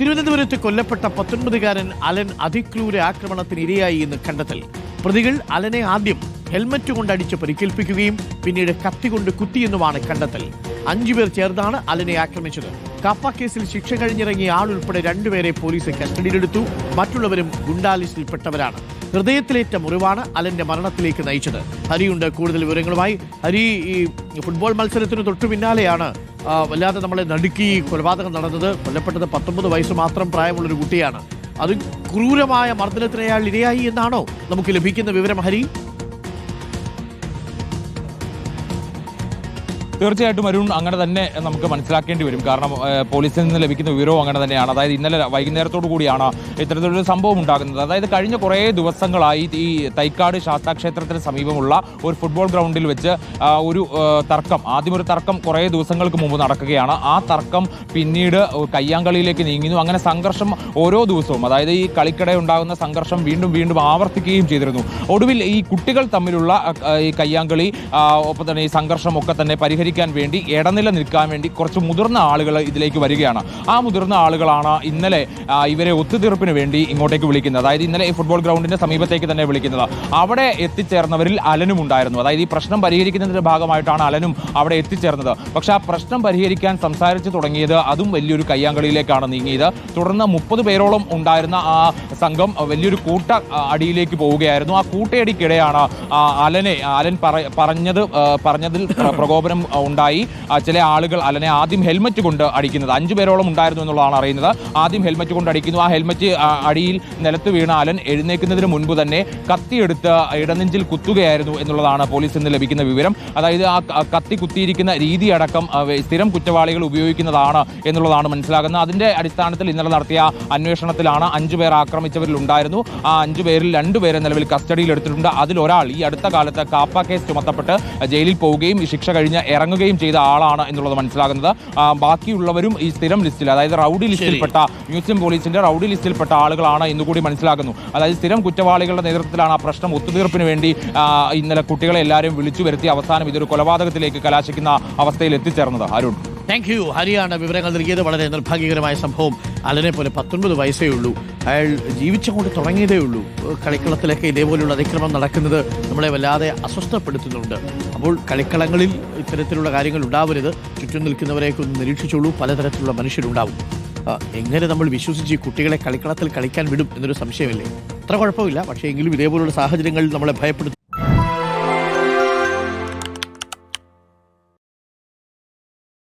തിരുവനന്തപുരത്ത് കൊല്ലപ്പെട്ട പത്തൊൻപതുകാരൻ അലൻ അതിക്രൂര ആക്രമണത്തിന് ഇരയായി എന്ന് കണ്ടെത്തൽ. പ്രതികൾ അലനെ ആദ്യം ഹെൽമറ്റ് കൊണ്ട് അടിച്ച് പരിക്കേൽപ്പിക്കുകയും പിന്നീട് കത്തി കൊണ്ട് കുത്തിയെന്നുമാണ് കണ്ടെത്തൽ. അഞ്ചുപേർ ചേർന്നാണ് അലനെ ആക്രമിച്ചത്. കാപ്പ കേസിൽ ശിക്ഷ കഴിഞ്ഞിറങ്ങിയ ആളുൾപ്പെടെ രണ്ടുപേരെ പോലീസ് കസ്റ്റഡിയിലെടുത്തു. മറ്റുള്ളവരും ഗുണ്ടാലിസ്റ്റിൽപ്പെട്ടവരാണ്. ഹൃദയത്തിലേറ്റ മുറിവാണ് അലന്റെ മരണത്തിലേക്ക് നയിച്ചത്. ഹരിയുണ്ട്. കൂടുതൽ വിവരങ്ങളുമായി ഹരി ഈ ഫുട്ബോൾ മത്സരത്തിന് തൊട്ടു പിന്നാലെയാണ് വല്ലാതെ നമ്മളെ നടുക്കി കൊലപാതകം നടന്നത് കൊല്ലപ്പെട്ടത് പത്തൊമ്പത് വയസ്സ് മാത്രം പ്രായമുള്ള ഒരു കുട്ടിയാണ്. അത് ക്രൂരമായ മർദ്ദനത്തിന് അയാൾ ഇരയായി എന്നാണോ നമുക്ക് ലഭിക്കുന്ന വിവരം ഹരി? തീർച്ചയായിട്ടും അരുൺ അങ്ങനെ തന്നെ നമുക്ക് മനസ്സിലാക്കേണ്ടി വരും. കാരണം പോലീസിൽ നിന്ന് ലഭിക്കുന്ന വിവരവും അങ്ങനെ തന്നെയാണ്. അതായത് ഇന്നലെ വൈകുന്നേരത്തോടു കൂടിയാണ് ഇത്തരത്തിലൊരു സംഭവം ഉണ്ടാകുന്നത്. അതായത് കഴിഞ്ഞ കുറേ ദിവസങ്ങളായി ഈ തൈക്കാട് ശാസ്താ ക്ഷേത്രത്തിന് സമീപമുള്ള ഒരു ഫുട്ബോൾ ഗ്രൗണ്ടിൽ വെച്ച് ഒരു തർക്കം ആദ്യം ഒരു തർക്കം കുറേ ദിവസങ്ങൾക്ക് മുമ്പ് നടക്കുകയാണ്. ആ തർക്കം പിന്നീട് കയ്യാങ്കളിയിലേക്ക് നീങ്ങുന്നു. അങ്ങനെ സംഘർഷം ഓരോ ദിവസവും അതായത് ഈ കളിക്കിടെ ഉണ്ടാകുന്ന സംഘർഷം വീണ്ടും വീണ്ടും ആവർത്തിക്കുകയും ചെയ്തിരുന്നു. ഒടുവിൽ ഈ കുട്ടികൾ തമ്മിലുള്ള ഈ കയ്യാങ്കളി ഒപ്പം തന്നെ ഈ സംഘർഷമൊക്കെ തന്നെ തന്നെ പരിഹരിക്കാൻ വേണ്ടി ഇടനില നിൽക്കാൻ വേണ്ടി കുറച്ച് മുതിർന്ന ആളുകൾ ഇതിലേക്ക് വരികയാണ്. ആ മുതിർന്ന ആളുകളാണ് ഇന്നലെ ഇവരെ ഒത്തുതീർപ്പിന് വേണ്ടി ഇങ്ങോട്ടേക്ക് വിളിക്കുന്നത്. അതായത് ഇന്നലെ ഫുട്ബോൾ ഗ്രൗണ്ടിന്റെ സമീപത്തേക്ക് തന്നെ വിളിക്കുന്നത്. അവിടെ എത്തിച്ചേർന്നവരിൽ അലനും ഉണ്ടായിരുന്നു. അതായത് ഈ പ്രശ്നം പരിഹരിക്കുന്നതിന്റെ ഭാഗമായിട്ടാണ് അലനും അവിടെ എത്തിച്ചേർന്നത്. പക്ഷെ ആ പ്രശ്നം പരിഹരിക്കാൻ സംസാരിച്ചു തുടങ്ങിയത് അതും വലിയൊരു കയ്യാങ്കളിയിലേക്കാണ് നീങ്ങിയത്. തുടർന്ന് മുപ്പത് പേരോളം ഉണ്ടായിരുന്ന ആ സംഘം വലിയൊരു കൂട്ട അടിയിലേക്ക് പോവുകയായിരുന്നു. ആ കൂട്ടയടിക്കിടെയാണ് അലനെ അലൻ പറ- പറഞ്ഞത് പറഞ്ഞതിൽ പ്രകോപനം ഉണ്ടായി. ചില ആളുകൾ അലനെ ആദ്യം ഹെൽമറ്റ് കൊണ്ട് അടിക്കുന്നത്. അഞ്ചു പേരോളം ഉണ്ടായിരുന്നു എന്നുള്ളതാണ് അറിയുന്നത്. ആദ്യം ഹെൽമറ്റ് കൊണ്ട് അടിക്കുന്നു. ആ ഹെൽമറ്റ് അടിയിൽ നിലത്ത് വീണ അലൻ എഴുന്നേക്കുന്നതിന് മുൻപ് തന്നെ കത്തിയെടുത്ത് ഇടനെഞ്ചിൽ കുത്തുകയായിരുന്നു എന്നുള്ളതാണ് പോലീസിൽ നിന്ന് ലഭിക്കുന്ന വിവരം. അതായത് ആ കത്തി കുത്തിയിരിക്കുന്ന രീതി അടക്കം സ്ഥിരം കുറ്റവാളികൾ ഉപയോഗിക്കുന്നതാണ് എന്നുള്ളതാണ് മനസ്സിലാകുന്നത്. അതിന്റെ അടിസ്ഥാനത്തിൽ ഇന്നലെ നടത്തിയ അന്വേഷണത്തിലാണ് അഞ്ചു പേർ ആക്രമിച്ചവരിൽ ഉണ്ടായിരുന്നു ആ അഞ്ചു പേരിൽ രണ്ടുപേരെ നിലവിൽ കസ്റ്റഡിയിൽ എടുത്തിട്ടുണ്ട്. അതിൽ ഒരാൾ ഈ അടുത്ത കാലത്ത് കാപ്പ കേസ് ചുമത്തപ്പെട്ട് ജയിലിൽ പോവുകയും ഈ ശിക്ഷ കഴിഞ്ഞ് ഇറങ്ങുകയും ചെയ്ത ആളാണ് എന്നുള്ളത് മനസ്സിലാകുന്നത്. ബാക്കിയുള്ളവരും ഈ സ്ഥിരം ലിസ്റ്റിൽ അതായത് റൗഡി ലിസ്റ്റിൽപ്പെട്ട മ്യൂസിയം പോലീസിന്റെ റൗഡി ലിസ്റ്റിൽപ്പെട്ട ആളുകളാണ് എന്നുകൂടി മനസ്സിലാക്കുന്നു അതായത് സ്ഥിരം കുറ്റവാളികളുടെ നേതൃത്വത്തിലാണ് ആ പ്രശ്നം ഒത്തുതീർപ്പിന് വേണ്ടി ഇന്നലെ കുട്ടികളെ എല്ലാവരും വിളിച്ചു വരുത്തി അവസാനം ഇതൊരു കൊലപാതകത്തിലേക്ക് കലാശിക്കുന്ന അവസ്ഥയിൽ എത്തിച്ചേർന്നത്. അരുൺ. താങ്ക് യു ഹരിയാണ് വിവരങ്ങൾ നൽകിയത്. വളരെ നിർഭാഗ്യകരമായ സംഭവം. അലനെ പോലെ പത്തൊൻപത് വയസ്സേ ഉള്ളൂ. അയാൾ ജീവിച്ചുകൊണ്ട് തുടങ്ങിയതേ ഉള്ളൂ. കളിക്കളത്തിലൊക്കെ ഇതേപോലെയുള്ള അതിക്രമം നടക്കുന്നത് നമ്മളെ വല്ലാതെ അസ്വസ്ഥപ്പെടുത്തുന്നുണ്ട്. അപ്പോൾ കളിക്കളങ്ങളിൽ ഇത്തരത്തിലുള്ള കാര്യങ്ങൾ ഉണ്ടാവരുത്. ചുറ്റും നിൽക്കുന്നവരെയൊക്കെ ഒന്ന് നിരീക്ഷിച്ചോളൂ. പലതരത്തിലുള്ള മനുഷ്യരുണ്ടാവും. എങ്ങനെ നമ്മൾ വിശ്വസിച്ച് ഈ കുട്ടികളെ കളിക്കളത്തിൽ കളിക്കാൻ വിടും എന്നൊരു സംശയമില്ലേ? അത്ര കുഴപ്പമില്ല. പക്ഷേ എങ്കിലും ഇതേപോലുള്ള സാഹചര്യങ്ങളിൽ നമ്മളെ ഭയപ്പെടുത്തും